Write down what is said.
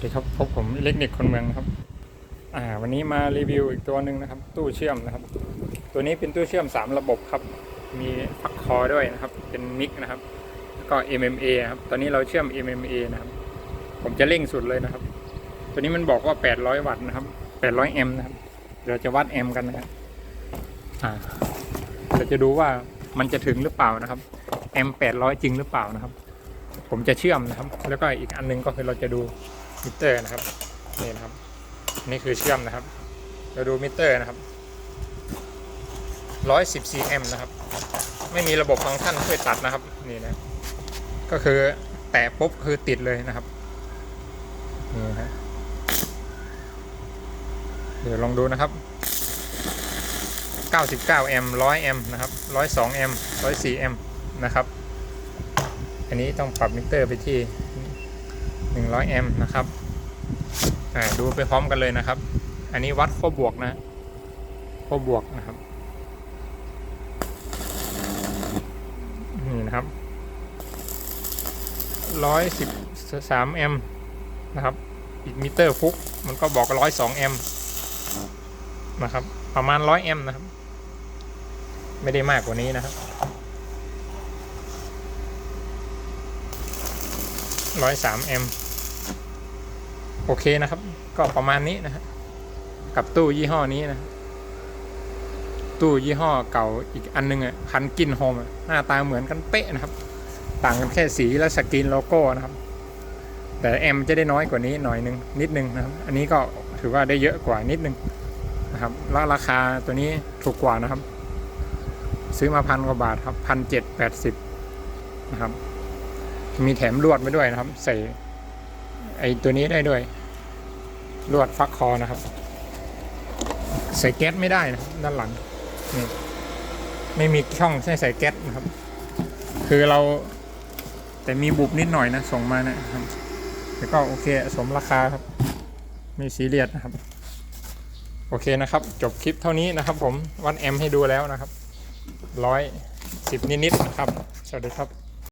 สดีครับพบผมอิเล็กนิกคนเมืองนะครับ อ่า วันนี้มารีวิวอีกตัวหนึ่งนะครับ ตู้เชื่อมนะครับ ตัวนี้เป็นตู้เชื่อม 3 ระบบครับ มีฝักคอด้วยนะครับ เป็นมิกนะครับ แล้วก็ MMA ครับ ตอนนี้เราเชื่อม MMA นะครับ ผมจะเร่งสุดเลยนะครับ ตัวนี้มันบอกว่า 800 วัตต์นะครับ 800 แอมป์นะครับเดี๋ยวจะวัดแอมป์กันนะครับ อ่า เราจะดูว่ามันจะถึงหรือเปล่านะครับ แอมป์800 จริงหรือเปล่านะครับ ผมจะเชื่อมนะครับ แล้วก็อีกอันนึงก็คือเราจะดูมิเตอร์นะครับนี่นะครับ นี่คือเชื่อมนะครับ เราดูมิเตอร์นะครับ114แอมป์นะครับ ไม่มีระบบฟังก์ชันช่วยตัดนะครับนี่นะก็คือแตะปุ๊บคือติดเลยนะครับนี่ฮะเดี๋ยวลองดูนะครับ 99 แอมป์ 100 แอมป์นะครับ 102 แอมป์ 104 แอมป์นะครับ อันนี้ต้องปรับมิเตอร์ไปที่ 100 แอมป์นะครับดูไปพร้อมกันเลยนะครับ อันนี้วัดขั้วบวกนะขั้วบวกนะครับ นี่นะครับ 113 แอมป์นะครับ อีกมิเตอร์ฟุก มันก็บอก 102 แอมป์นะครับ ประมาณ 100 แอมป์นะครับ ไม่ได้มากกว่านี้นะครับ ร้อยสามแอมโอเคนะครับ ก็ประมาณนี้นะฮะกับตู้ยี่ห้อนี้นะ ตู้ยี่ห้อเก่าอีกอันนึงอะพันกินโฮมหน้าตาเหมือนกันเป๊ะนะครับ ต่างกันแค่สีและสกรีนโลโก้นะครับ แต่แอมจะได้น้อยกว่านี้หน่อยนึงนิดนึงนะครับ อันนี้ก็ถือว่าได้เยอะกว่านิดนึงนะครับแล้วราคาตัวนี้ถูกกว่านะครับ ซื้อมาพันกว่าบาทครับพันเจ็ดแปดสิบนะครับ มีแถมลวดมาด้วยนะครับ ใส่ ไอตัวนี้ได้ด้วยลวดฟักคอนะครับ ใส่แก๊สไม่ได้นะด้านหลังนี่ไม่มีช่องให้ใส่แก๊สนะครับ คือเราแต่มีบุบนิดหน่อยนะส่งมานะครับแต่ก็โอเคสมราคาครับ ไม่ซีเรียสนะครับ โอเคนะครับ จบคลิปเท่านี้นะครับ ผมวัดแอมให้ดูแล้วนะครับร้อยสิบนิดๆนะครับ สวัสดีครับ